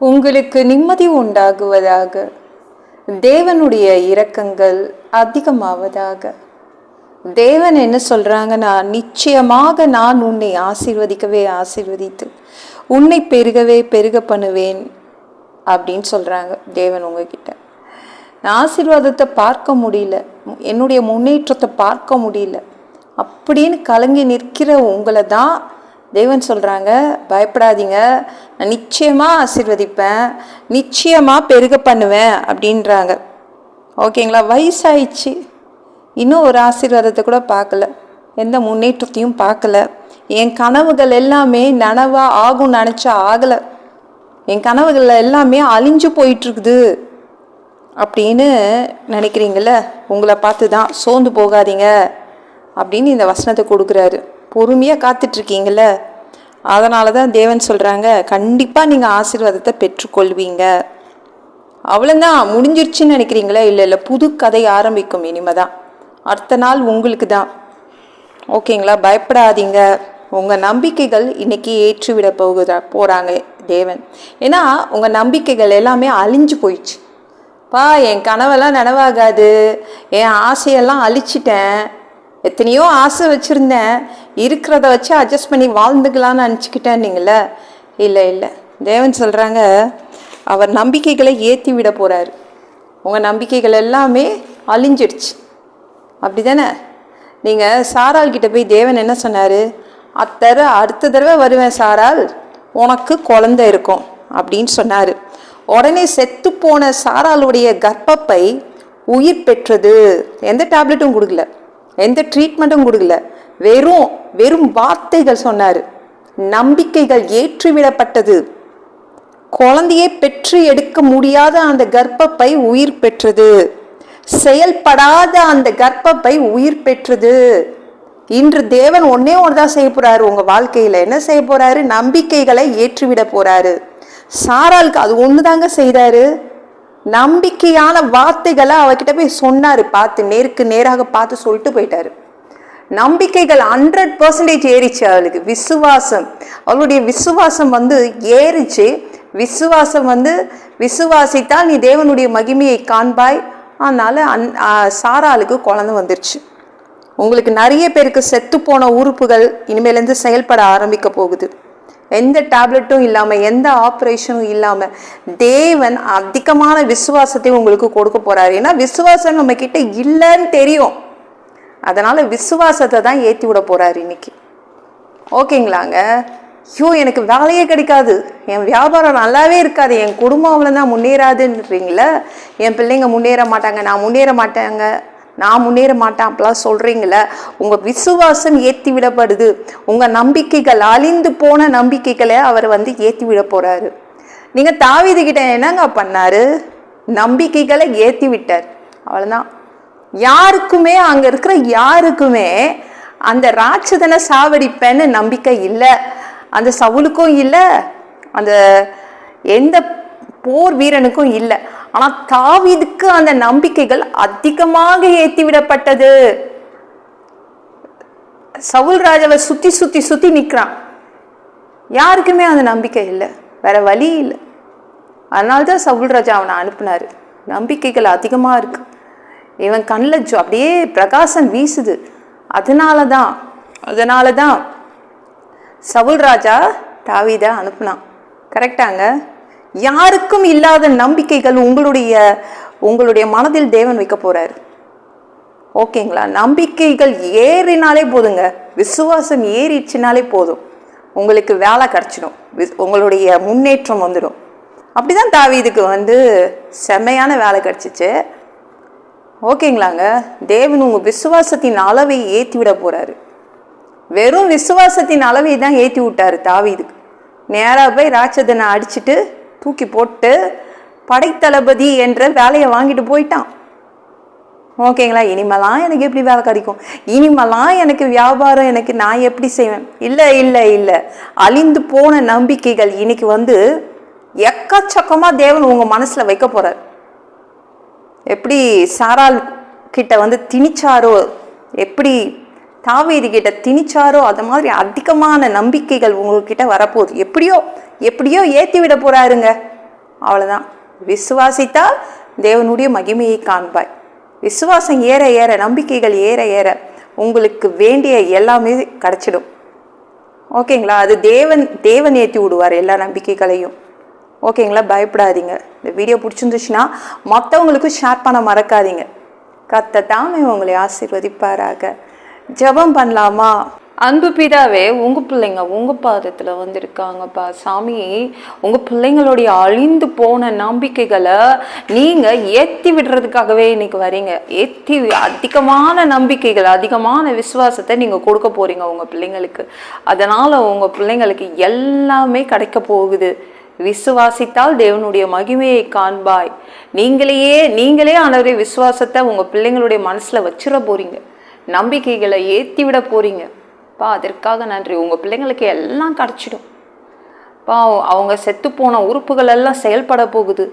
உங்களுக்கு நிம்மதி உண்டாகுவதாக. தேவனுடைய இரக்கங்கள் அதிகமாவதாக. தேவன் என்ன சொல்கிறாங்கன்னா நிச்சயமாக நான் உன்னை ஆசீர்வதிக்கவே ஆசீர்வதித்து உன்னை பெருகவே பெருக பண்ணுவேன் அப்படின்னு சொல்கிறாங்க தேவன் உங்ககிட்ட. நான் ஆசீர்வாதத்தை பார்க்க முடியல. என்னுடைய முன்னேற்றத்தை பார்க்க முடியல. அப்படின்னு கலங்கி நிற்கிற உங்களை தான் தேவன் சொல்கிறாங்க பயப்படாதீங்க. நான் நிச்சயமாக ஆசிர்வதிப்பேன். நிச்சயமாக பெருக பண்ணுவேன் அப்படின்றாங்க. ஓகேங்களா? வயசாயிடுச்சு. இன்னும் ஒரு ஆசீர்வாதத்தை கூட பார்க்கல. எந்த முன்னேற்றத்தையும் பார்க்கல. என் கனவுகள் எல்லாமே நனவாக ஆகும் நினச்சா ஆகலை. என் கனவுகள் எல்லாமே அழிஞ்சு போயிட்டுருக்குது அப்படின்னு நினைக்கிறீங்கள உங்களை பார்த்து தான் சோர்ந்து போகாதீங்க அப்படின்னு இந்த வசனத்தை கொடுக்குறாரு. பொறுமையாக காத்துட்ருக்கீங்கள அதனால தான் தேவன் சொல்கிறாங்க கண்டிப்பாக நீங்கள் ஆசீர்வாதத்தை பெற்றுக்கொள்வீங்க. அவ்வளோதான் முடிஞ்சிருச்சுன்னு நினைக்கிறீங்களா? இல்லை இல்லை புது கதை ஆரம்பிக்கும் இனிமே தான் அடுத்த நாள் உங்களுக்கு தான் ஓகேங்களா? பயப்படாதீங்க. உங்கள் நம்பிக்கைகள் இன்னைக்கு ஏற்றுவிட போகுதா போகிறாங்க தேவன். ஏன்னா உங்கள் நம்பிக்கைகள் எல்லாமே அழிஞ்சு போயிடுச்சு. பா என் கனவெல்லாம் நனவாகாது. என் ஆசையெல்லாம் அழிச்சிட்டேன். எத்தனையோ ஆசை வச்சுருந்தேன். இருக்கிறத வச்சு அட்ஜஸ்ட் பண்ணி வாழ்ந்துக்கலான்னு நினச்சிக்கிட்டேன் நீங்களே இல்லை இல்லை. தேவன் சொல்கிறாங்க அவர் நம்பிக்கைகளை ஏற்றி விட போகிறாரு உங்கள் நம்பிக்கைகள் எல்லாமே அழிஞ்சிடுச்சு. அப்படி தானே நீங்கள் சாரால் கிட்ட போய் தேவன் என்ன சொன்னார்? அத்தர அடுத்த தடவை வருவேன் சாரால் உனக்கு குழந்தை இருக்கும் அப்படின்னு சொன்னார். உடனே செத்து போன சாராளுடைய கர்ப்பப்பை உயிர் பெற்றது. எந்த டேப்லெட்டும் கொடுக்கல. எந்த ட்ரீட்மெண்ட்டும் கொடுக்கல. வெறும் வெறும் வார்த்தைகள் சொன்னார். நம்பிக்கைகள் ஏற்றுவிடப்பட்டது. குழந்தையை பெற்று எடுக்க முடியாத அந்த கர்ப்பப்பை உயிர் பெற்றது. செயல்படாத அந்த கர்ப்பப்பை உயிர் பெற்றது. இன்று தேவன் ஒன்னே ஒன்று தான் செய்ய போறாரு. உங்க வாழ்க்கையில என்ன செய்ய போறாரு? நம்பிக்கைகளை ஏற்றுவிட போறாரு. சாராளுக்கு அது ஒன்று தாங்க செய்தாரு? நம்பிக்கையான வார்த்தைகளை அவகிட்ட போய் சொன்னாரு. பார்த்து நேருக்கு நேராக பார்த்து சொல்லிட்டு போயிட்டாரு. நம்பிக்கைகள் ஹண்ட்ரட் பர்சன்டேஜ் ஏறிச்சு அவளுக்கு. விசுவாசம். அவளுடைய விசுவாசம் வந்து ஏறிச்சு. விசுவாசம் வந்து விசுவாசித்தால் நீ தேவனுடைய மகிமையை காண்பாய். அதனால் அந் சாராளுக்கு குழந்தை வந்துருச்சு. உங்களுக்கு நிறைய பேருக்கு செத்து போன உறுப்புகள் இனிமேலேருந்து செயல்பட ஆரம்பிக்க போகுது. எந்த டேப்லெட்டும் இல்லாமல் எந்த ஆப்ரேஷனும் இல்லாமல் தேவன் அதிகமான விசுவாசத்தை உங்களுக்கு கொடுக்க போகிறாரு ஏன்னா விசுவாசம் நம்மக்கிட்ட இல்லைன்னு தெரியும். அதனால் விசுவாசத்தை தான் ஏற்றி விட போகிறார் இன்னைக்கு. ஓகேங்களாங்க? ஐயோ எனக்கு வேலையே கிடைக்காது. என் வியாபாரம் நல்லாவே இருக்காது. என் குடும்பம் அவ்வளோதான் முன்னேறாதுன்றீங்களே என் பிள்ளைங்க முன்னேற மாட்டாங்க. நான் முன்னேற மாட்டாங்க. நான் முன்னேற மாட்டேன் அப்படிலாம் சொல்கிறீங்களே உங்கள் விசுவாசம் ஏற்றி விடப்படுது. உங்கள் நம்பிக்கைகள் அழிந்து போன நம்பிக்கைகளை அவர் வந்து ஏற்றி விட போகிறாரு நீங்கள் தாவிதுகிட்ட என்னங்க பண்ணார்? நம்பிக்கைகளை ஏற்றி விட்டார். அவ்வளோதான் யாருக்குமே அங்கே இருக்கிற யாருக்குமே அந்த ராட்சதனை சாவடிப்பேன்னு நம்பிக்கை இல்லை. அந்த சவுலுக்கும் இல்லை. அந்த எந்த போர் வீரனுக்கும் இல்லை. ஆனால் தாவிதுக்கு அந்த நம்பிக்கைகள் அதிகமாக ஏற்றி விடப்பட்டது. சவுல் ராஜாவை சுற்றி சுற்றி சுற்றி நிற்கிறான் யாருக்குமே அந்த நம்பிக்கை இல்லை. வேற வழி இல்லை. அதனால்தான் சவுல் ராஜா அவனை அனுப்புனாரு. நம்பிக்கைகள் அதிகமாக இருக்குது இவன் கண்ணில் ஜோ அப்படியே பிரகாசம் வீசுது. அதனால தான் அதனால தான் சவுல் ராஜா தாவிதை அனுப்புனான். கரெக்டாங்க யாருக்கும் இல்லாத நம்பிக்கைகள் உங்களுடைய உங்களுடைய மனதில் தேவன் வைக்க போகிறார் ஓகேங்களா? நம்பிக்கைகள் ஏறினாலே போதுங்க. விசுவாசம் ஏறிடுச்சுனாலே போதும். உங்களுக்கு வேலை கிடச்சிடும். உங்களுடைய முன்னேற்றம் வந்துடும். அப்படிதான் தாவிதுக்கு வந்து செம்மையான வேலை கிடச்சிச்சு. ஓகேங்களாங்க? தேவன் உங்கள் விசுவாசத்தின் அளவை ஏற்றி விட போகிறாரு வெறும் விசுவாசத்தின் அளவை தான் ஏற்றி விட்டாரு தாவீதுக்கு நேராக போய் ராட்சதனை அடிச்சுட்டு தூக்கி போட்டு படைத்தளபதி என்ற வேலையை வாங்கிட்டு போயிட்டான். ஓகேங்களா? இனிமேலாம் எனக்கு எப்படி வேலை கிடைக்கும்? இனிமேலாம் எனக்கு வியாபாரம் எனக்கு நான் எப்படி செய்வேன்? இல்லை இல்லை இல்லை. அழிந்து போன நம்பிக்கைகள் இன்னைக்கு வந்து எக்கச்சக்கமாக தேவன் உங்கள் மனசில் வைக்க போகிறார் எப்படி சாரால் கிட்ட வந்து திணிச்சாரோ எப்படி தாவேதி கிட்ட திணிச்சாரோ அது மாதிரி அதிகமான நம்பிக்கைகள் உங்ககிட்ட வரப்போகுது. எப்படியோ எப்படியோ ஏற்றி விட போறாருங்க. அவ்வளோதான் விசுவாசித்தால் தேவனுடைய மகிமையை காண்பாய். விசுவாசம் ஏற ஏற நம்பிக்கைகள் ஏற ஏற உங்களுக்கு வேண்டிய எல்லாமே கிடச்சிடும். ஓகேங்களா? அது தேவன் தேவன் ஏற்றி விடுவார் எல்லா நம்பிக்கைகளையும். ஓகேங்களா? பயப்படாதீங்க. இந்த வீடியோ பிடிச்சிருந்துச்சுன்னா மற்றவங்களுக்கும் ஷேர் பண்ண மறக்காதீங்க. கத்த தாமே உங்களை ஆசீர்வதிப்பாராக. ஜெபம் பண்ணலாமா? அன்பு பிதாவே உங்கள் பிள்ளைங்க உங்கள் பாதத்தில் வந்திருக்காங்கப்பா. சாமி உங்கள் பிள்ளைங்களுடைய அழிந்து போன நம்பிக்கைகளை நீங்கள் ஏற்றி விடுறதுக்காகவே இன்னைக்கு வரீங்க. ஏற்றி அதிகமான நம்பிக்கைகள் அதிகமான விசுவாசத்தை நீங்கள் கொடுக்க போகிறீங்க உங்கள் பிள்ளைங்களுக்கு. அதனால் உங்கள் பிள்ளைங்களுக்கு எல்லாமே கிடைக்க போகுது. விசுவாசித்தால் தேவனுடைய மகிமையை காண்பாய். நீங்களையே நீங்களே ஆனவரே விசுவாசத்தை உங்கள் பிள்ளைங்களுடைய மனசில் வச்சிட போகிறீங்க நம்பிக்கைகளை ஏற்றி விட போகிறீங்க பா அதற்காக நன்றி. உங்கள் பிள்ளைங்களுக்கு எல்லாம் கிடைச்சிடும். பா அவங்க செத்து போன உறுப்புகள் எல்லாம் செயல்பட போகுது.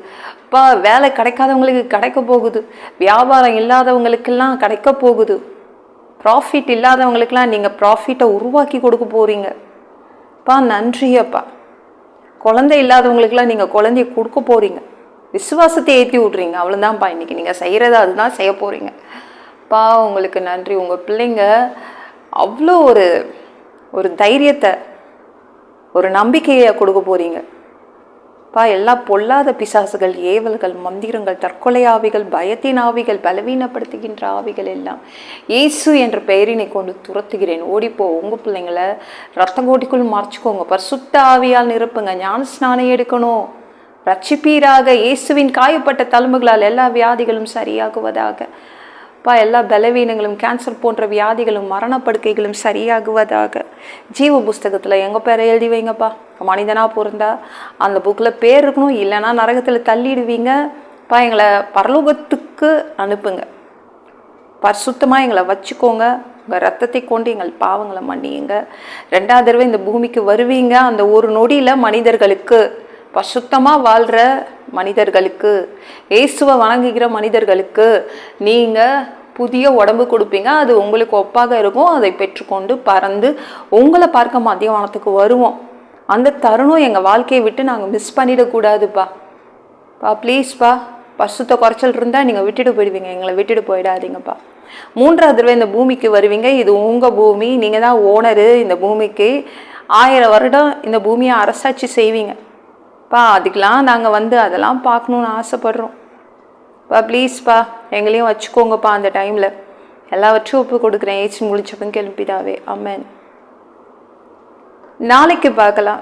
பா வேலை கிடைக்காதவங்களுக்கு கிடைக்க போகுது. வியாபாரம் இல்லாதவங்களுக்கெல்லாம் கிடைக்க போகுது. ப்ராஃபிட் இல்லாதவங்களுக்கெல்லாம் நீங்கள் ப்ராஃபிட்டை உருவாக்கி கொடுக்க போகிறீங்க பா நன்றியப்பா. குழந்தை இல்லாதவங்களுக்கெல்லாம் நீங்கள் குழந்தைய கொடுக்க போகிறீங்க விசுவாசத்தை ஏற்றி விட்றீங்க. அவ்வளோதான்ப்பா இன்னைக்கு நீங்கள் செய்கிறத அதுதான் செய்ய போகிறீங்க பா உங்களுக்கு நன்றி. உங்கள் பிள்ளைங்க அவ்வளோ ஒரு ஒரு தைரியத்தை ஒரு நம்பிக்கையை கொடுக்க போகிறீங்க பா எல்லா பொல்லாத பிசாசுகள் ஏவல்கள் மந்திரங்கள் தற்கொலை ஆவிகள் பயத்தின் ஆவிகள் பலவீனப்படுத்துகின்ற ஆவிகள் எல்லாம் இயேசு என்ற பெயரினை கொண்டு துரத்துகிறேன். ஓடிப்போ உங்கள் பிள்ளைங்களை ரத்த கோட்டிக்குள் மறைச்சிக்கோங்க பரிசுத்த ஆவியால் நிரப்புங்க. ஞான ஸ்நானம் எடுக்கணும். ரட்சிப்பீராக இயேசுவின் காயப்பட்ட தழும்புகளால் எல்லா வியாதிகளும் சரியாகுவதாக. அப்பா எல்லா பலவீனங்களும் கேன்சர் போன்ற வியாதிகளும் மரணப்படுக்கைகளும் சரியாகுவதாக ஜீவ புஸ்தகத்தில் எங்கள் பேரை எழுதி வைங்கப்பா? மனிதனாக பிறந்தா அந்த புக்கில் பேர் இருக்கணும் இல்லைன்னா நரகத்தில் தள்ளிடுவீங்க அப்பா எங்களை பரலோகத்துக்கு அனுப்புங்க. பரிசுத்தமாக எங்களை வச்சுக்கோங்க. உங்கள் ரத்தத்தை கொண்டு எங்கள் பாவங்களை மன்னியுங்க. ரெண்டாவது தடவை இந்த பூமிக்கு வருவீங்க. அந்த ஒரு நொடியில் மனிதர்களுக்கு பசுத்தமாக வாழ்கிற மனிதர்களுக்கு இயேசுவை வணங்குகிற மனிதர்களுக்கு நீங்கள் புதிய உடம்பு கொடுப்பீங்க. அது உங்களுக்கு ஒப்பாக இருக்கும். அதை பெற்றுக்கொண்டு பறந்து உங்களை பார்க்க மத்தியவானத்துக்கு வருவோம். அந்த தருணம் எங்கள் வாழ்க்கையை விட்டு நாங்கள் மிஸ் பண்ணிடக்கூடாதுப்பா. பா ப்ளீஸ்ப்பா பசுத்த குறைச்சல் இருந்தால் நீங்கள் விட்டுட்டு போயிடுவீங்க. எங்களை விட்டுட்டு போயிடாதீங்கப்பா. மூன்றாவது தடவை இந்த பூமிக்கு வருவீங்க. இது உங்கள் பூமி. நீங்கள் தான் ஓனரு இந்த பூமிக்கு ஆயிரம் வருடம் இந்த பூமியை அரசாட்சி செய்வீங்க. பா அதுக்கெலாம் நாங்கள் வந்து அதெல்லாம் பார்க்கணுன்னு ஆசைப்படுறோம். பா ப்ளீஸ்ப்பா எங்களையும் வச்சுக்கோங்கப்பா அந்த டைமில் எல்லாவற்றும் ஒப்பு கொடுக்குறேன். ஏச்சு முடிச்சப்பன் கிளம்பிதாவே அம்மன் நாளைக்கு பார்க்கலாம்.